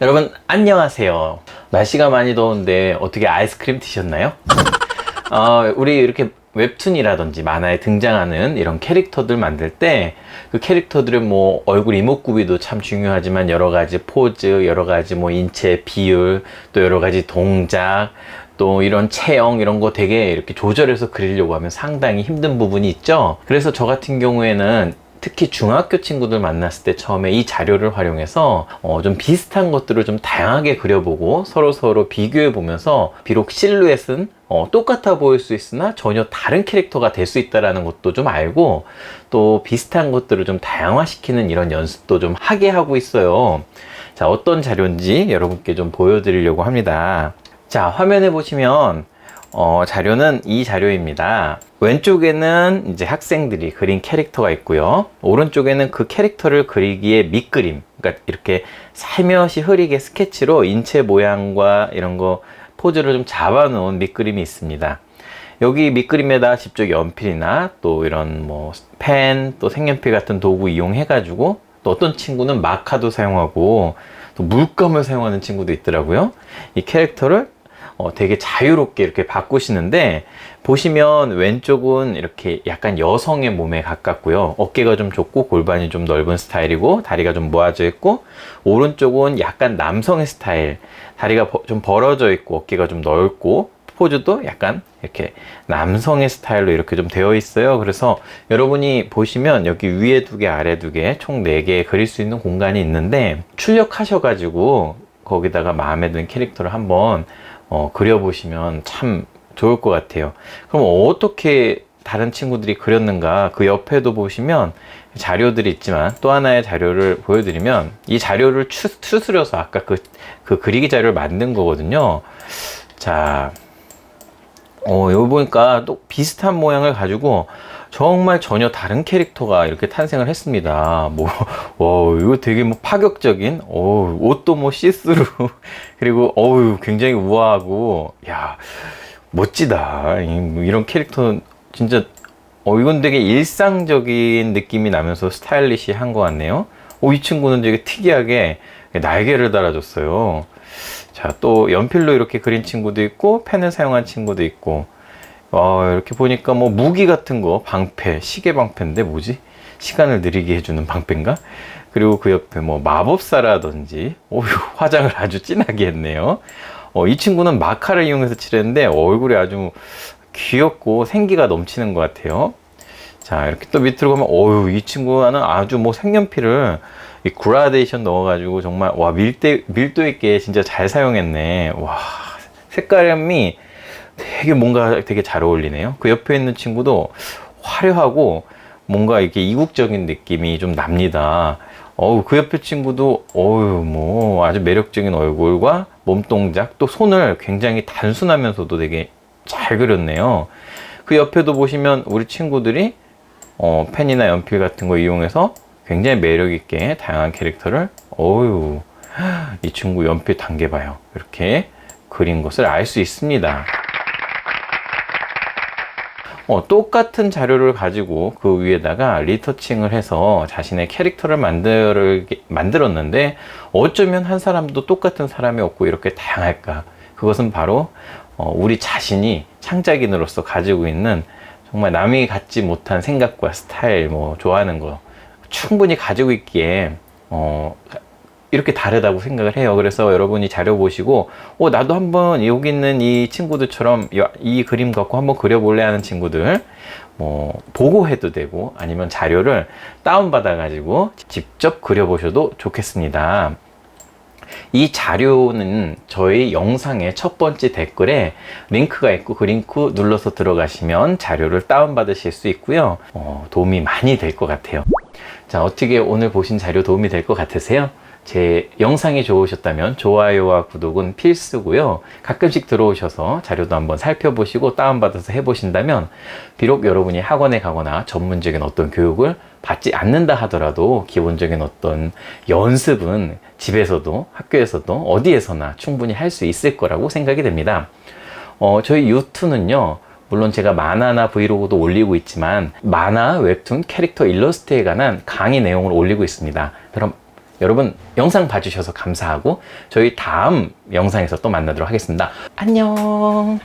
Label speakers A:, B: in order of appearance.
A: 여러분 안녕하세요. 날씨가 많이 더운데 어떻게 아이스크림 드셨나요? 어, 우리 이렇게 웹툰이라든지 만화에 등장하는 이런 캐릭터들 만들 때 그 캐릭터들의 뭐 얼굴 이목구비도 참 중요하지만 여러 가지 포즈, 여러 가지 뭐 인체 비율, 또 여러 가지 동작, 또 이런 체형 이런 거 되게 이렇게 조절해서 그리려고 하면 상당히 힘든 부분이 있죠. 그래서 저 같은 경우에는 특히 중학교 친구들 만났을 때 처음에 이 자료를 활용해서 어, 좀 비슷한 것들을 좀 다양하게 그려보고 서로 서로 비교해 보면서 비록 실루엣은 어, 똑같아 보일 수 있으나 전혀 다른 캐릭터가 될 수 있다라는 것도 좀 알고 또 비슷한 것들을 좀 다양화시키는 이런 연습도 좀 하게 하고 있어요. 자, 어떤 자료인지 여러분께 좀 보여드리려고 합니다. 자, 화면에 보시면 어, 자료는 이 자료입니다. 왼쪽에는 이제 학생들이 그린 캐릭터가 있고요. 오른쪽에는 그 캐릭터를 그리기에 밑그림, 그러니까 이렇게 살며시 흐리게 스케치로 인체 모양과 이런 거 포즈를 좀 잡아 놓은 밑그림이 있습니다. 여기 밑그림에다 직접 연필이나 또 이런 뭐 펜, 또 색연필 같은 도구 이용해 가지고 또 어떤 친구는 마카도 사용하고 또 물감을 사용하는 친구도 있더라고요. 이 캐릭터를 어, 되게 자유롭게 이렇게 바꾸시는데 보시면 왼쪽은 이렇게 약간 여성의 몸에 가깝고요. 어깨가 좀 좁고 골반이 좀 넓은 스타일이고 다리가 좀 모아져 있고 오른쪽은 약간 남성의 스타일. 다리가 버- 좀 벌어져 있고 어깨가 좀 넓고 포즈도 약간 이렇게 남성의 스타일로 이렇게 좀 되어 있어요. 그래서 여러분이 보시면 여기 위에 두 개, 아래 두 개, 총 네 개 그릴 수 있는 공간이 있는데 출력하셔가지고 거기다가 마음에 드는 캐릭터를 한번 어, 그려보시면 참 좋을 것 같아요. 그럼 어떻게 다른 친구들이 그렸는가 그 옆에도 보시면 자료들이 있지만 또 하나의 자료를 보여드리면 이 자료를 추, 추스려서 아까 그, 그 그리기 자료를 만든 거거든요. 자, 어, 여기 보니까 또 비슷한 모양을 가지고 정말 전혀 다른 캐릭터가 이렇게 탄생을 했습니다. 뭐, 어, 이거 되게 뭐 파격적인, 어, 옷도 뭐 시스루, 그리고, 어우, 굉장히 우아하고, 야, 멋지다. 이- 뭐 이런 캐릭터, 진짜, 어, 이건 되게 일상적인 느낌이 나면서 스타일리시한 것 같네요. 어, 이 친구는 되게 특이하게 날개를 달아줬어요. 자, 또 연필로 이렇게 그린 친구도 있고, 펜을 사용한 친구도 있고, 어, 이렇게 보니까 뭐 무기 같은 거, 방패, 시계 방패인데 뭐지? 시간을 느리게 해주는 방패인가? 그리고 그 옆에 뭐 마법사라든지, 오, 화장을 아주 진하게 했네요. 어, 이 친구는 마카를 이용해서 칠했는데 얼굴이 아주 귀엽고 생기가 넘치는 것 같아요. 자, 이렇게 또 밑으로 가면, 어유, 이 친구는 아주 뭐 색연필을 이 그라데이션 넣어가지고 정말, 와, 밀대, 밀도 있게 진짜 잘 사용했네. 와, 색감이 되게 뭔가 되게 잘 어울리네요. 그 옆에 있는 친구도 화려하고 뭔가 이렇게 이국적인 느낌이 좀 납니다. 어우, 그 옆에 친구도, 어우, 뭐, 아주 매력적인 얼굴과 몸동작, 또 손을 굉장히 단순하면서도 되게 잘 그렸네요. 그 옆에도 보시면 우리 친구들이 어, 펜이나 연필 같은 거 이용해서 굉장히 매력있게 다양한 캐릭터를, 어유 이 친구 연필 단계 봐요. 이렇게 그린 것을 알 수 있습니다. 어, 똑같은 자료를 가지고 그 위에다가 리터칭을 해서 자신의 캐릭터를 만들, 만들었는데 어쩌면 한 사람도 똑같은 사람이 없고 이렇게 다양할까? 그것은 바로 어, 우리 자신이 창작인으로서 가지고 있는 정말 남이 갖지 못한 생각과 스타일, 뭐 좋아하는 거 충분히 가지고 있기에 어, 이렇게 다르다고 생각을 해요. 그래서 여러분이 자료 보시고, 어, 나도 한번 여기 있는 이 친구들처럼 이, 이 그림 갖고 한번 그려볼래 하는 친구들, 뭐, 보고 해도 되고, 아니면 자료를 다운받아가지고 직접 그려보셔도 좋겠습니다. 이 자료는 저희 영상의 첫 번째 댓글에 링크가 있고 그 링크 눌러서 들어가시면 자료를 다운받으실 수 있고요. 어, 도움이 많이 될 것 같아요. 자, 어떻게 오늘 보신 자료 도움이 될 것 같으세요? 제 영상이 좋으셨다면 좋아요와 구독은 필수고요. 가끔씩 들어오셔서 자료도 한번 살펴보시고 다운받아서 해보신다면 비록 여러분이 학원에 가거나 전문적인 어떤 교육을 받지 않는다 하더라도 기본적인 어떤 연습은 집에서도 학교에서도 어디에서나 충분히 할 수 있을 거라고 생각이 됩니다. 어, 저희 유튜는요. 물론 제가 만화나 브이로그도 올리고 있지만 만화, 웹툰, 캐릭터 일러스트에 관한 강의 내용을 올리고 있습니다. 그럼 여러분 영상 봐주셔서 감사하고 저희 다음 영상에서 또 만나도록 하겠습니다. 안녕.